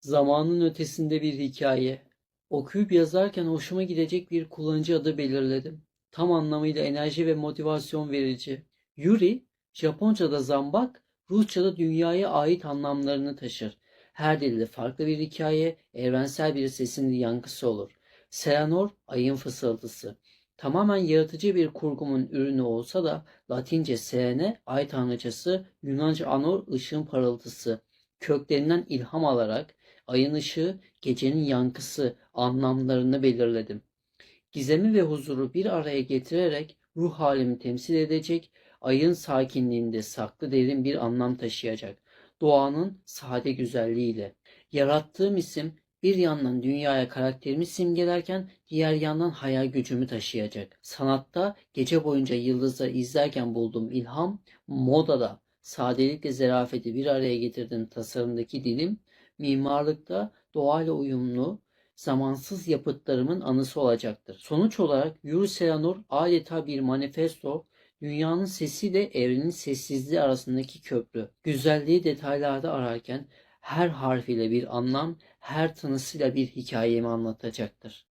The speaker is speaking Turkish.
Zamanın ötesinde bir hikaye. Okuyup yazarken hoşuma gidecek bir kullanıcı adı belirledim. Tam anlamıyla enerji ve motivasyon verici. Yuri, Japonca'da zambak, Rusça'da dünyaya ait anlamlarını taşır. Her dilde farklı bir hikaye, evrensel bir sesin yankısı olur. Seanor, ayın fısıltısı. Tamamen yaratıcı bir kurgumun ürünü olsa da Latince Seene, ay tanrıçası, Yunanca Anor, ışığın parıltısı. Köklerinden ilham alarak ayın ışığı, gecenin yankısı anlamlarını belirledim. Gizemi ve huzuru bir araya getirerek ruh halimi temsil edecek, ayın sakinliğinde saklı derin bir anlam taşıyacak. Doğanın sade güzelliğiyle. Yarattığım isim bir yandan dünyaya karakterimi simgelerken diğer yandan hayal gücümü taşıyacak. Sanatta gece boyunca yıldızları izlerken bulduğum ilham, modada sadelikle zerafeti bir araya getirdiğim tasarımdaki dilim, mimarlıkta doğayla uyumlu, zamansız yapıtlarımın anısı olacaktır. Sonuç olarak Yuri Selanor adeta bir manifesto, dünyanın sesiyle evrenin sessizliği arasındaki köprü. Güzelliği detaylarda ararken her harfiyle bir anlam, her tınısıyla bir hikayemi anlatacaktır.